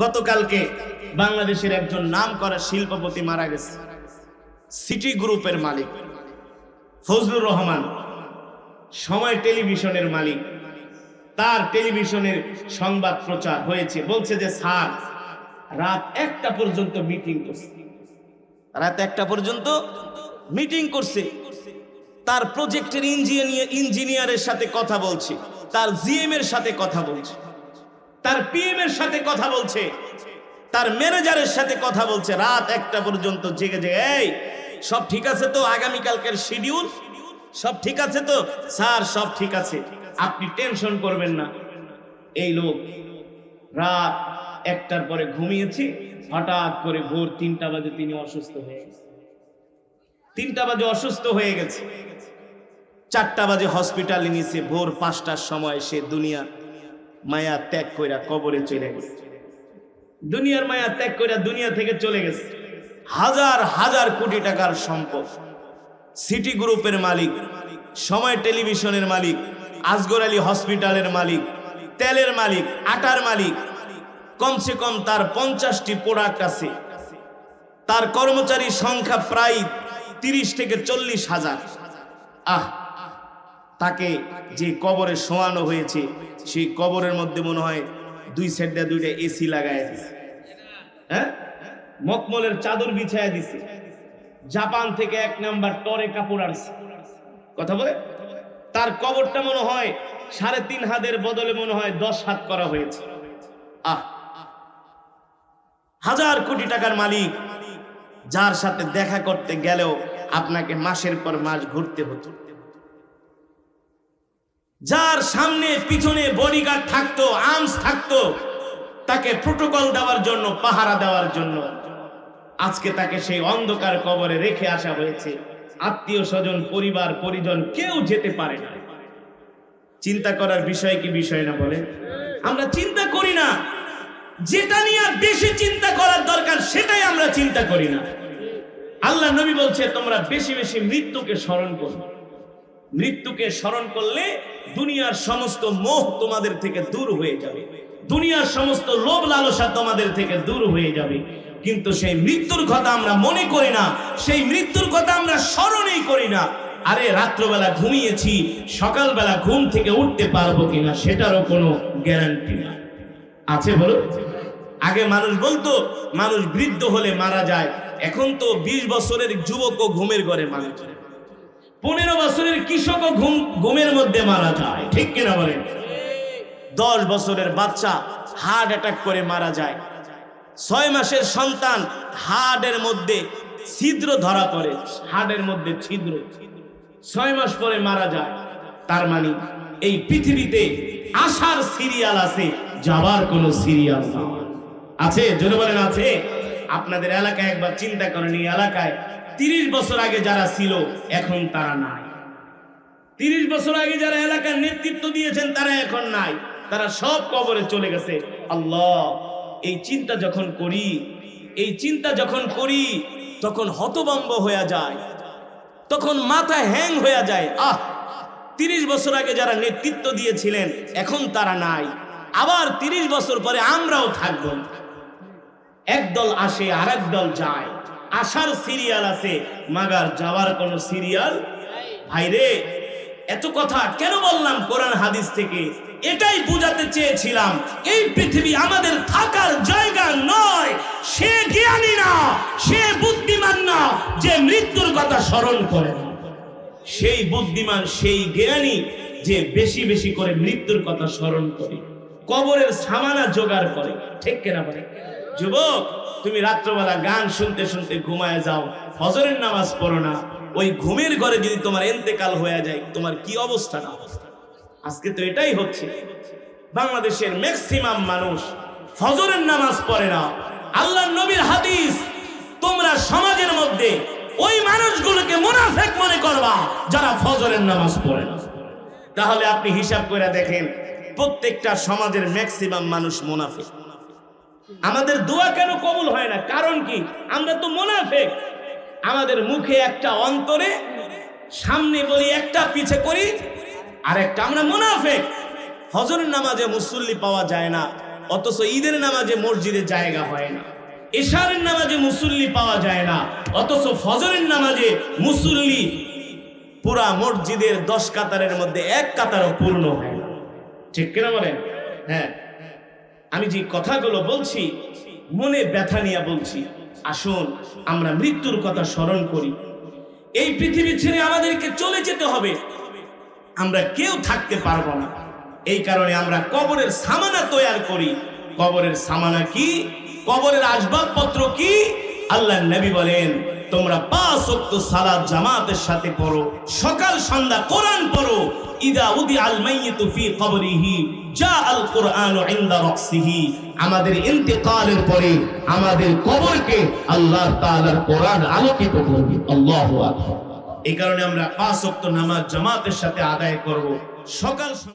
গতকালকে বাংলাদেশের একজন নাম করা শিল্পপতি মারা গেছে। সিটি গ্রুপের মালিক। ফজলুর রহমান সময় টেলিভিশনের মালিক। তার টেলিভিশনের সংবাদ প্রচার হয়েছে। বলছে যে, স্যার, রাত একটা পর্যন্ত মিটিং করছে। রাত একটা পর্যন্ত মিটিং করছে। তার প্রজেক্টের ইঞ্জিনিয়ার ইঞ্জিনিয়ারের সাথে কথা বলছে। তার জিএম এর সাথে কথা বলছে। তার পিএম এর সাথে কথা বলছে। তার ম্যানেজারের সাথে কথা বলছে। রাত একটা পর্যন্ত জেগে জেগে, এই, সব ঠিক আছে তো আগামীকালকের শিডিউল সব ঠিক আছে তো? স্যার, সব ঠিক আছে। আপনি টেনশন করবেন না। এই লোক রাত একটার পরে ঘুমিয়েছে। হঠাৎ করে ভোর তিনটা বাজে তিনি অসুস্থ হয়ে গেছে। তিনটা বাজে অসুস্থ হয়ে গেছে। চারটা বাজে হসপিটালে নিয়েছে ভোর পাঁচটার সময় সে দুনিয়া মায়া ত্যাগ কইরা কবরে চলে গেছে। দুনিয়ার মায়া ত্যাগ কইরা দুনিয়া থেকে চলে গেছে। হাজার হাজার কোটি টাকার সম্পদ। সিটি গ্রুপের মালিক, সময় টেলিভিশনের মালিক, আজগর আলী হসপিটালের মালিক, তেলের মালিক, আটার মালিক, কমসে কম তার পঞ্চাশটি প্রোডাক্ট আছে। তার কর্মচারী সংখ্যা প্রায় তিরিশ থেকে চল্লিশ হাজার। আহ তাকে যে কবরে শোয়ানো হয়েছে, সেই কবরের মধ্যে মনে হয় দুই সাইডে দুইটা এসি লাগায় দিছে। হ্যাঁ? মকমলের চাদর বিছায় দিছে। জাপান থেকে এক নাম্বার টরে কাপড় আসছে কথা বলে? তার কবরটা মনে হয় সাড়ে তিন হাতের বদলে মনে হয় দশ হাত করা হয়েছে। আহ! হাজার কোটি টাকার মালিক, যার সাথে দেখা করতে গেলেও আপনাকে মাসের পর মাস ঘুরতে হতো। যার সামনে, পিছনে বডিগার্ড থাকতো আর্মস থাকতো, তাকে প্রোটোকল দেওয়ার জন্য, পাহারা দেওয়ার জন্য আজকে তাকে সেই অন্ধকার কবরে রেখে আসা হয়েছে। আত্মীয় স্বজন, পরিবার, পরিজন কেউ যেতে পারে না। চিন্তা করার বিষয় কি বিষয় না বলে আমরা চিন্তা করি না। যেটা নিয়ে আর বেশি চিন্তা করার দরকার, সেটাই আমরা চিন্তা করি না। আল্লাহ নবী বলছে, তোমরা বেশি বেশি মৃত্যুকে স্মরণ করো। মৃত্যুকে স্মরণ করলে দুনিয়ার সমস্ত মোহ তোমাদের থেকে দূর হয়ে যাবে। দুনিয়ার সমস্ত লোভ লালসা তোমাদের থেকে দূর হয়ে যাবে। কিন্তু সেই মৃত্যুর কথা আমরা মনে করি না, সেই মৃত্যুর কথা আমরা স্মরণই করি না। আরে, রাত্রবেলা ঘুমিয়েছি, সকালবেলা ঘুম থেকে উঠতে পারব কিনা সেটারও কোনো গ্যারান্টি না আছে বলো? আগে মানুষ বলতো, মানুষ বৃদ্ধ হলে মারা যায়। এখন তো বিশ বছরের যুবকও ঘুমের ঘরে মারা যায়। পনেরো বছরের কৃষকও ঘুম, ঘুমের মধ্যে মারা যায়। ঠিক কিনা বলেন? দশ বছরের বাচ্চা হার্ট অ্যাটাক করে মারা যায়। ছয় মাসের সন্তান হার্টের মধ্যে ছিদ্র ধরা পড়ে, হার্টের মধ্যে ছিদ্র। ছয় মাস পরে মারা যায়। তার মানে এই পৃথিবীতে আসার সিরিয়াল আছে, যাবার কোনো সিরিয়াল আছে? জোরে বলেন, আছে? আপনাদের এলাকায় একবার চিন্তা করেন, এই এলাকায় তিরিশ বছর আগে যারা ছিল, এখন তারা নাই। তিরিশ বছর আগে যারা এলাকার নেতৃত্ব দিয়েছেন, তারা এখন নাই। তারা সব কবরে চলে গেছে। আল্লাহ, এই চিন্তা যখন করি, এই চিন্তা যখন করি, তখন হতবম্ব হয়ে যায়। তখন মাথা হ্যাং হয়ে যায়। আহ! তিরিশ বছর আগে যারা নেতৃত্ব দিয়েছিলেন, এখন তারা নাই। আবার তিরিশ বছর পরে আমরাও থাকব। একদল আসে আর দল যায়। আসার সিরিয়াল আছে, মাগার যাওয়ার কোনো সিরিয়াল ভাইরে এত কথা কেন বললাম কোরআন হাদিস থেকে? এটাই বোঝাতে চেয়েছিলাম, এই পৃথিবী আমাদের থাকার জায়গা নয়। সে জ্ঞানী না, সে বুদ্ধিমান না, যে মৃত্যুর কথা স্মরণ করে না। সেই বুদ্ধিমান, সেই জ্ঞানী যে বেশি বেশি করে মৃত্যুর কথা স্মরণ করে, কবরের সামানা জোগাড় করে। ঠিক কেনা বলে? যুবক তুমি রাত্রবেলা গান শুনতে শুনতে ঘুমায় যাও, ফজরের নামাজ পড়ো না। ওই ঘুমের ঘরে যদি তোমার এন্তেকাল হয়ে যায়, তোমার কি অবস্থা না আজকে তো এটাই হচ্ছে। বাংলাদেশের ম্যাক্সিমাম মানুষ ফজরের নামাজ পড়ে না। আল্লাহ নবীর হাদিস, তোমরা সমাজের মধ্যে ওই মানুষগুলোকে মুনাফেক মনে করবা যারা ফজরের নামাজ পড়ে না। তাহলে আপনি হিসাব করে দেখেন, প্রত্যেকটা সমাজের ম্যাক্সিমাম মানুষ মুনাফেক। আমাদের দোয়া কেন কবুল হয় না? কারণ কি? আমরা তো মুনাফেক। আমাদের মুখে একটা অন্তরে, সামনে বলি একটা, পিছে করি আর একটা আমরা মুনাফেক। ফজরের নামাজে মুসল্লি পাওয়া যায় না, অথচ ঈদের নামাজে মসজিদে জায়গা হয় না। এশারের নামাজে মুসল্লি পাওয়া যায় না, অথচ ফজরের নামাজে মুসল্লি পুরা মসজিদের দশ কাতারের মধ্যে এক কাতারও পূর্ণ হয় না। ঠিক কিনা বলেন? হ্যাঁ। আমি যে কথাগুলো বলছি, মনে ব্যথা নিয়ে বলছি। আসুন, আমরা মৃত্যুর কথা স্মরণ করি। এই পৃথিবী ছেড়ে আমাদেরকে চলে যেতে হবে। আমরা কেউ থাকতে পারব না। এই কারণে আমরা কবরের সামানা তৈরি করি। কবরের সামানা কি? কবরের আসবাবপত্র কি? আল্লাহ নবী বলেন তোমরা পাঁচ ওয়াক্ত সালাত জামাতের সাথে পড়ো, সকাল সন্ধ্যা কোরআন পড়ো। ইদা উদি আল মাইয়িতু ফি কবরিহি, জা আল কুরআন ইনদা আমাদের ইন্তেকালের পরে আমাদের কবরকে আল্লাহ তাআলার কোরআন আলোকিত করবে। আল্লাহু আকবার। এই কারণে আমরা পাঁচ ওয়াক্ত নামাজ জামাতের সাথে আদায় করব। সকাল